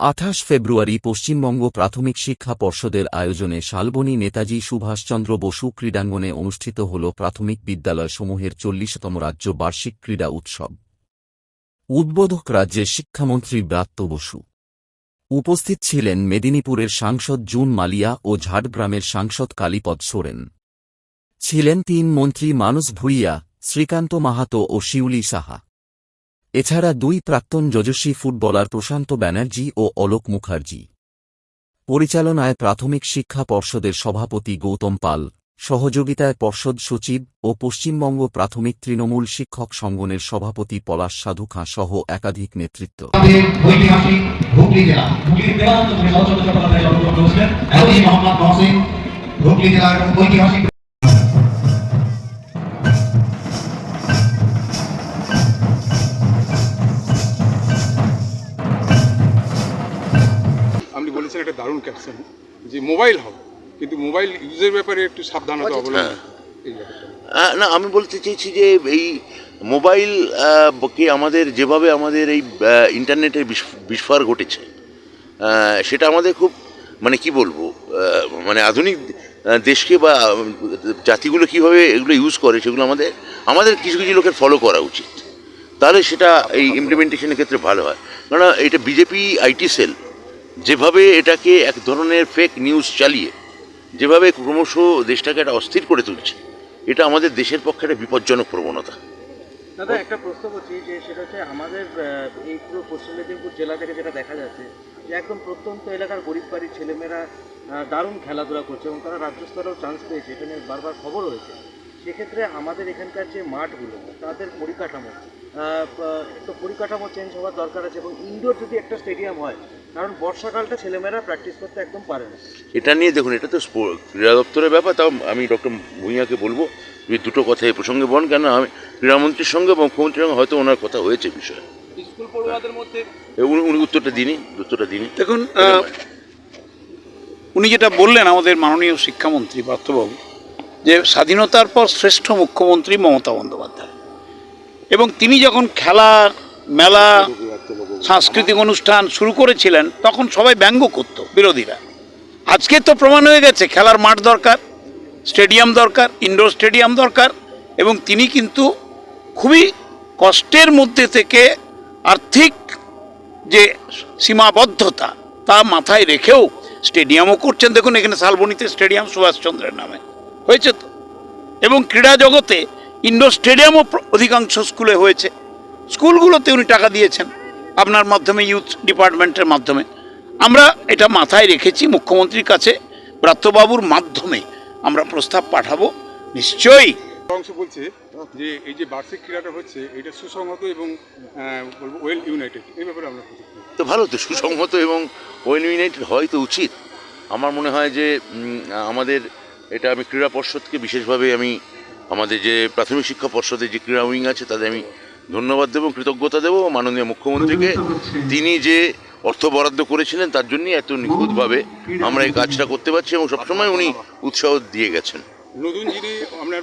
আঠাশ ফেব্রুয়ারি পশ্চিমবঙ্গ প্রাথমিক শিক্ষা পর্ষদের আয়োজনে শালবনী নেতাজি সুভাষচন্দ্র বসু ক্রীড়াঙ্গনে অনুষ্ঠিত হল প্রাথমিক বিদ্যালয়সমূহের চল্লিশতম রাজ্য বার্ষিক ক্রীড়া উৎসব। উদ্বোধক রাজ্যের শিক্ষামন্ত্রী ব্রাত্য বসু। উপস্থিত ছিলেন মেদিনীপুরের সাংসদ জুন মালিয়া ও ঝাড়গ্রামের সাংসদ কালীপদ সোরেন। ছিলেন তিন মন্ত্রী মানস ভুইয়া, শ্রীকান্ত মাহাতো ও শিউলি সাহা। এছাড়া দুই প্রাক্তন যশস্বী ফুটবলার প্রশান্ত ব্যানার্জি ও অলোক মুখার্জি। পরিচালনায় প্রাথমিক শিক্ষা পর্ষদের সভাপতি গৌতম পাল, সহযোগিতায় পর্ষদ সচিব ও পশ্চিমবঙ্গ প্রাথমিক তৃণমূল শিক্ষক সংগঠনের সভাপতি পলাশ সাধু খাঁ সহ একাধিক নেতৃত্ব। ঐতিহাসিক মোবাইল হবে কিন্তু মোবাইল ইউজের ব্যাপারে একটু সাবধানতা অবলম্বন এই না আমি বলতে চেয়েছি যে এই মোবাইল কে আমাদের যেভাবে আমাদের এই ইন্টারনেটের বিস- বিস্ফোর ঘটেছে সেটা আমাদের খুব মানে কি বলব মানে আধুনিক দেশকে বা জাতিগুলো কীভাবে এগুলো ইউজ করে সেগুলো আমাদের আমাদের কিছু কিছু লোকের ফলো করা উচিত। তাহলে সেটা এই ইমপ্লিমেন্টেশনের ক্ষেত্রে ভালো হয়। কারণ এটা বিজেপি আইটি সেল যেভাবে এটাকে এক ধরনের ফেক নিউজ চালিয়ে, যেভাবে ক্রমশ দেশটাকে একটা অস্থির করে তুলছে, এটা আমাদের দেশের পক্ষে একটা বিপজ্জনক প্রবণতা। দাদা, একটা প্রশ্ন করছি যে সেটা হচ্ছে আমাদের এই পুরো পশ্চিম মেদিনীপুর জেলা থেকে যেটা দেখা যাচ্ছে যে একদম প্রত্যন্ত এলাকার গরিব বাড়ির ছেলেমেয়েরা দারুণ খেলাধুলা করছে এবং তারা রাজ্য স্তরেও চান্স পেয়েছে, এটা নিয়ে বারবার খবর হয়েছে। সেক্ষেত্রে আমাদের এখানকার যে মাঠগুলো, তাদের পরিকাঠামো তো পরিকাঠামো চেঞ্জ হওয়ার দরকার আছে এবং ইনডোর যদি একটা স্টেডিয়াম হয় কারণ বর্ষাকালটা ছেলেমেয়েরা প্র্যাকটিস করতে একদম পারে না। এটা নিয়ে দেখুন এটা তো ক্রীড়া দপ্তরের ব্যাপার তাও আমি ডক্টর ভূঁইয়াকে বলব যে দুটো কথা এই প্রসঙ্গে বলেন কেন আমি ক্রীড়ামন্ত্রীর সঙ্গে এবং মুখ্যমন্ত্রীর সঙ্গে হয়তো ওনার কথা হয়েছে বিষয়ে। স্কুল পড়ুয়াদের মধ্যে উনি উত্তরটা দিনই উত্তরটা দিনই। দেখুন আহ, উনি যেটা বললেন আমাদের মাননীয় শিক্ষামন্ত্রী পার্থবাবু যে স্বাধীনতার পর শ্রেষ্ঠ মুখ্যমন্ত্রী মমতা বন্দ্যোপাধ্যায়। এবং তিনি যখন খেলা মেলা সাংস্কৃতিক অনুষ্ঠান শুরু করেছিলেন, তখন সবাই ব্যঙ্গ করত বিরোধীরা। আজকে তো প্রমাণ হয়ে গেছে, খেলার মাঠ দরকার, স্টেডিয়াম দরকার ইনডোর স্টেডিয়াম দরকার, এবং তিনি কিন্তু খুবই কষ্টের মধ্যে থেকে আর্থিক যে সীমাবদ্ধতা, তা মাথায় রেখেও স্টেডিয়ামও করছেন। দেখুন, এখানে শালবনীতে স্টেডিয়াম সুভাষচন্দ্রের নামে। হয়েছে তো? এবং ক্রীড়া জগতে ইন্ডোর স্টেডিয়ামও অধিকাংশ স্কুলে হয়েছে। স্কুলগুলোতে উনি টাকা দিয়েছেন। আপনার মাধ্যমে ইউথ ডিপার্টমেন্টের মাধ্যমে। আমরা এটা মাথায় রেখেছি মুখ্যমন্ত্রীর কাছে ব্রাত্যবাবুর মাধ্যমে আমরা প্রস্তাব পাঠাবো নিশ্চয়ই। অংশ বলছে যে এই যে বার্ষিক ক্রীড়াটা হচ্ছে এটা সুসংহত এবং বলব ওয়েল ইউনাইটেড এই ব্যাপারে আমরা তো ভালো তো সুসংহত এবং ওয়েল ইউনাইটেড হয় তো উচিত। আমার মনে হয় যে আমাদের এটা আমি ক্রীড়া পর্ষদকে বিশেষভাবে আমি আমাদের যে প্রাথমিক শিক্ষা পর্ষদের যে ক্রীড়া উইং আছে তাদের আমি ধন্যবাদ দেবো কৃতজ্ঞতা দেবো মাননীয় মুখ্যমন্ত্রীকে। তিনি যে অর্থ বরাদ্দ করেছিলেন তার জন্যই এত নিখুঁতভাবে আমরা এই কাজটা করতে পারছি এবং সবসময় উনি উৎসাহ দিয়ে গেছেন। নতুন যিনি আপনার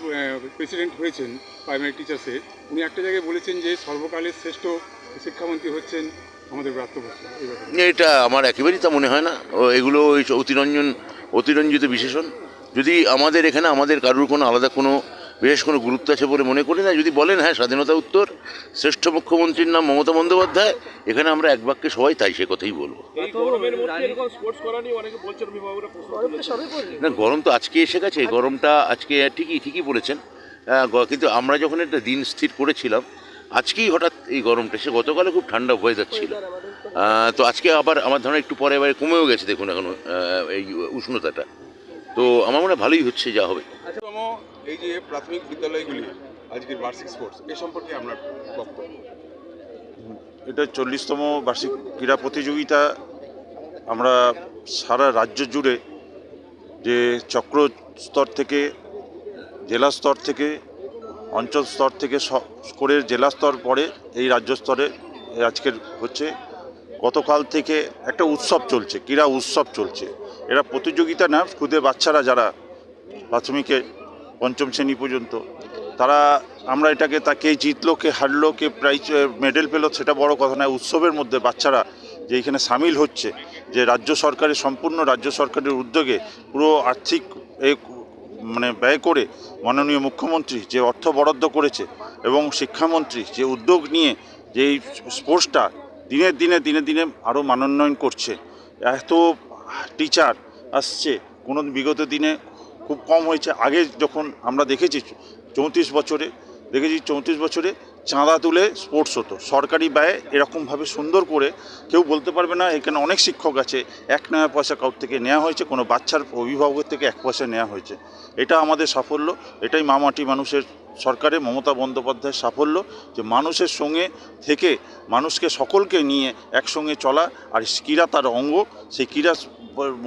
প্রেসিডেন্ট হয়েছেন প্রাইমারি টিচার্সের উনি একটা জায়গায় বলেছেন যে সর্বকালের শ্রেষ্ঠ শিক্ষামন্ত্রী হচ্ছেন আমাদের এটা আমার একেবারেই তা মনে হয় না। এগুলো ওই অতিরঞ্জন অতিরঞ্জিত বিশেষণ। যদি আমাদের এখানে আমাদের কারুর কোনো আলাদা কোনো বিশেষ কোনো গুরুত্ব আছে বলে মনে করি না। যদি বলেন হ্যাঁ স্বাধীনতা উত্তর শ্রেষ্ঠ মুখ্যমন্ত্রীর নাম মমতা বন্দ্যোপাধ্যায় এখানে আমরা এক বাক্যে সবাই তাই সে কথাই বলব। না গরম তো আজকে এসে গেছে গরমটা আজকে ঠিকই ঠিকই বলেছেন। কিন্তু আমরা যখন একটা দিন স্থির করেছিলাম আজকেই হঠাৎ এই গরমটা এসে গতকালে খুব ঠান্ডা হয়ে যাচ্ছিল। তো আজকে আবার আমার ধারণা একটু পরে এবারে কমেও গেছে দেখুন এখন এই উষ্ণতাটা। তো আমার মনে ভালোই হচ্ছে যা হবে। এই যে প্রাথমিক বিদ্যালয়গুলি আজকের বার্ষিক স্পোর্টস এ সম্পর্কে আপনার বক্তব্য। এটা চল্লিশতম বার্ষিক ক্রীড়া প্রতিযোগিতা। আমরা সারা রাজ্য জুড়ে যে চক্র স্তর থেকে জেলা স্তর থেকে অঞ্চল স্তর থেকে স- করে জেলা স্তর পরে এই রাজ্য স্তরে আজকের হচ্ছে। গতকাল থেকে একটা উৎসব চলছে ক্রীড়া উৎসব চলছে। এরা প্রতিযোগিতা না, খুদে বাচ্চারা যারা প্রাথমিকে পঞ্চম শ্রেণি পর্যন্ত, তারা আমরা এটাকে, তা কে জিতলো, কে হারলো, কে প্রাইজ মেডেল পেল সেটা বড় কথা নয়, উৎসবের মধ্যে বাচ্চারা যে এখানে সামিল হচ্ছে, যে রাজ্য সরকারের, সম্পূর্ণ রাজ্য সরকারের উদ্যোগে পুরো আর্থিক এ মানে ব্যয় করে মাননীয় মুখ্যমন্ত্রী যে অর্থ বরাদ্দ করেছে এবং শিক্ষামন্ত্রী যে উদ্যোগ নিয়ে যে এই স্পোর্টসটা দিনে দিনে দিনে দিনে আরও মানোন্নয়ন করছে, এত টিচার আসছে কোনো বিগত দিনে খুব কম হয়েছে। আগে যখন আমরা দেখেছি, চৌত্রিশ বছরে, দেখেছি চৌত্রিশ বছরে চাঁদা তুলে স্পোর্টস হতো। সরকারি ব্যয়ে এরকমভাবে সুন্দর করে কেউ বলতে পারবে না, এখানে অনেক শিক্ষক আছে, এক নয়া পয়সা কাউর থেকে নেওয়া হয়েছে, কোনো বাচ্চার অভিভাবকের থেকে এক পয়সা নেওয়া হয়েছে। এটা আমাদের সাফল্য, এটাই মামাটি মানুষের সরকারে মমতা বন্দ্যোপাধ্যায়ের সাফল্য যে মানুষের সঙ্গে থেকে মানুষকে সকলকে নিয়ে একসঙ্গে চলা আর ক্রীড়া তার অঙ্গ, সেই ক্রীড়ার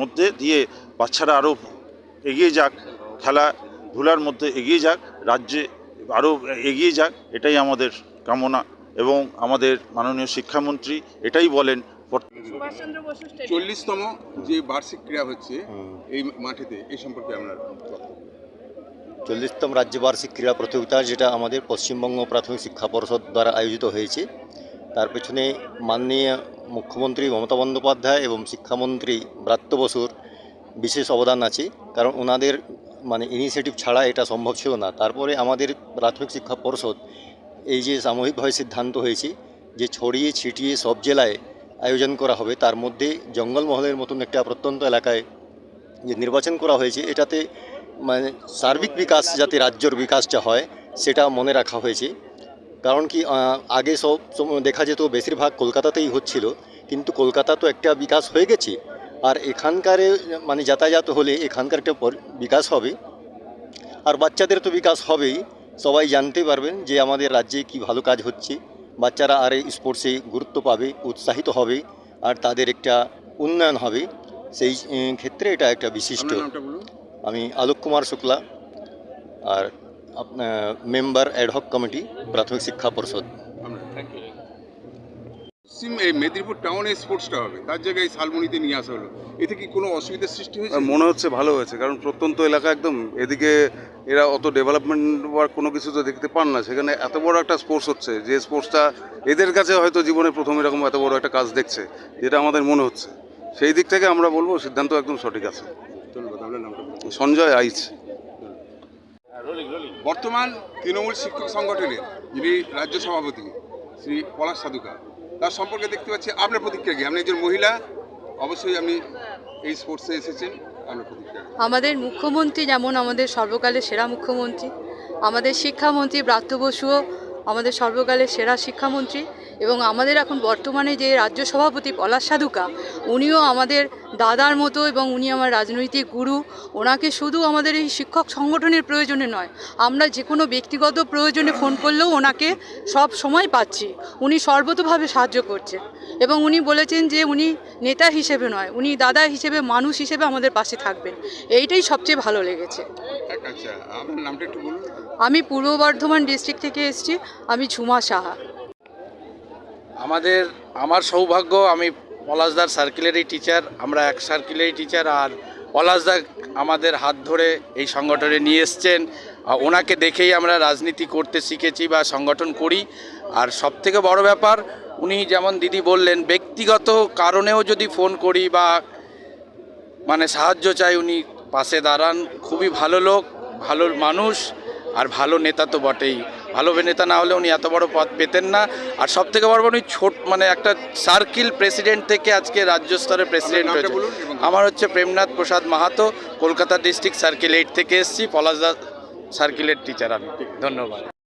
মধ্যে দিয়ে বাচ্চারা আরও এগিয়ে যাক খেলাধুলার মধ্যে এগিয়ে যাক, রাজ্যে আরও এগিয়ে যাক এটাই আমাদের কামনা এবং আমাদের মাননীয় শিক্ষামন্ত্রী এটাই বলেন। সুভাষচন্দ্র বসু স্টেডিয়াম। চল্লিশতম যে বার্ষিক ক্রীড়া হচ্ছে এই মাঠেতে এই সম্পর্কে আমরা চল্লিশতম রাজ্য বার্ষিক ক্রীড়া প্রতিযোগিতা যেটা আমাদের পশ্চিমবঙ্গ প্রাথমিক শিক্ষা পর্ষদ দ্বারা আয়োজিত হয়েছে। তার পেছনে মাননীয় মুখ্যমন্ত্রী মমতা বন্দ্যোপাধ্যায় এবং শিক্ষামন্ত্রী ব্রাত্য বসুর বিশেষ অবদান আছে কারণ ওনাদের মানে ইনিশিয়েটিভ ছাড়া এটা সম্ভব ছিল না। তারপরে আমাদের প্রাথমিক শিক্ষা পর্ষদ এই যে সামূহিকভাবে সিদ্ধান্ত হয়েছে যে ছড়িয়ে ছিটিয়ে সব জেলায় আয়োজন করা হবে, তার মধ্যে জঙ্গলমহলের মতন একটা প্রত্যন্ত এলাকায় যে নির্বাচন করা হয়েছে, এটাতে মানে সার্বিক বিকাশ যাতে রাজ্যর বিকাশটা হয়, সেটা মনে রাখা হয়েছে। কারণ কি আগে সব দেখা যেত বেশিরভাগ কলকাতাতেই হচ্ছিল, কিন্তু কলকাতা তো একটা বিকাশ হয়ে গেছে। আর এখানকার মানে যাতায়াত হলে এখানকার একটা বিকাশ হবে। আর বাচ্চাদের তো বিকাশ হবেই। সবাই জানতে পারবেন যে আমাদের রাজ্যে কি ভালো কাজ হচ্ছে। বাচ্চারা আর এই স্পোর্টসে গুরুত্ব পাবে উৎসাহিত হবে আর তাদের একটা উন্নয়ন হবে। সেই ক্ষেত্রে এটা একটা বিশিষ্ট আমি আলোক কুমার শুক্লা আর আপনার মেম্বার অ্যাডহক কমিটি প্রাথমিক শিক্ষা পর্ষদ। পশ্চিম এই মেদিনীপুর টাউনে স্পোর্টসটা হবে। তার জায়গায় শালমনিতে নিয়ে আসা হলো। এতে কি কোনো অসুবিধার সৃষ্টি হয়েছে? মনে হচ্ছে ভালো হয়েছে কারণ প্রত্যন্ত এলাকা একদম এদিকে এরা অত ডেভেলপমেন্ট বা কোনো কিছু তো দেখতে পান না। সেখানে এত বড় একটা স্পোর্টস হচ্ছে যে স্পোর্টসটা এদের কাছে হয়তো জীবনে প্রথম এরকম এত বড় একটা কাজ দেখছে যেটা আমাদের মনে হচ্ছে। সেই দিক থেকে আমরা বলব সিদ্ধান্ত একদম সঠিক আছে। সঞ্জয় আইচ। বর্তমান তৃণমূল শিক্ষক সংগঠনের যিনি রাজ্য সভাপতি শ্রী পলাশ সাধুকা তার সম্পর্কে দেখতে পাচ্ছি, আপনার প্রতিক্রিয়া কি? আপনি একজন মহিলা, অবশ্যই আপনি এই স্পোর্টসে এসেছেন, আপনার প্রতিক্রিয়া আমাদের মুখ্যমন্ত্রী যেমন আমাদের সর্বকালের সেরা মুখ্যমন্ত্রী, আমাদের শিক্ষামন্ত্রী ব্রাত্য বসুও আমাদের সর্বকালের সেরা শিক্ষামন্ত্রী। এবং আমাদের এখন বর্তমানে যে রাজ্য সভাপতি পলাশ সাধুকা উনিও আমাদের দাদার মতো এবং উনি আমার রাজনৈতিক গুরু ওনাকে শুধু আমাদের এই শিক্ষক সংগঠনের প্রয়োজনে নয় আমরা যে কোনো ব্যক্তিগত প্রয়োজনে ফোন করলেও ওনাকে সব সময় পাচ্ছি উনি সর্বতোভাবে সাহায্য করছেন এবং উনি বলেছেন যে উনি নেতা হিসেবে নয় উনি দাদা হিসেবে মানুষ হিসেবে আমাদের পাশে থাকবেন এইটাই সবচেয়ে ভালো লেগেছে। আচ্ছা বলুন। আমি পূর্ব বর্ধমান ডিস্ট্রিক্ট থেকে এসেছি আমি ঝুমা সাহা। আমাদের, আমার সৌভাগ্য, আমি পলাশদার সার্কিলারি টিচার আমরা এক সার্কিলারি টিচার আর পলাশদা আমাদের হাত ধরে এই সংগঠনে নিয়ে এসছেন। ওনাকে দেখেই আমরা রাজনীতি করতে শিখেছি বা সংগঠন করি। আর সবথেকে বড় ব্যাপার, উনি যেমন দিদি বললেন, ব্যক্তিগত কারণেও যদি ফোন করি বা মানে সাহায্য চাই, উনি পাশে দাঁড়ান। খুবই ভালো লোক, ভালো মানুষ, আর ভালো নেতা তো বটেই। ভালো অভিনেতা না হলে উনি এত বড় পদ পেতেন না। আর সব থেকে বড় উনি ছোট মানে একটা সার্কিল প্রেসিডেন্ট থেকে আজকে রাজ্য স্তরের প্রেসিডেন্ট হয়েছে। আমার হচ্ছে Premnath Prasad Mahato Kolkata district circle eight থেকে এসেছি পলাশদা সার্কিলের টিচার আমি। ধন্যবাদ।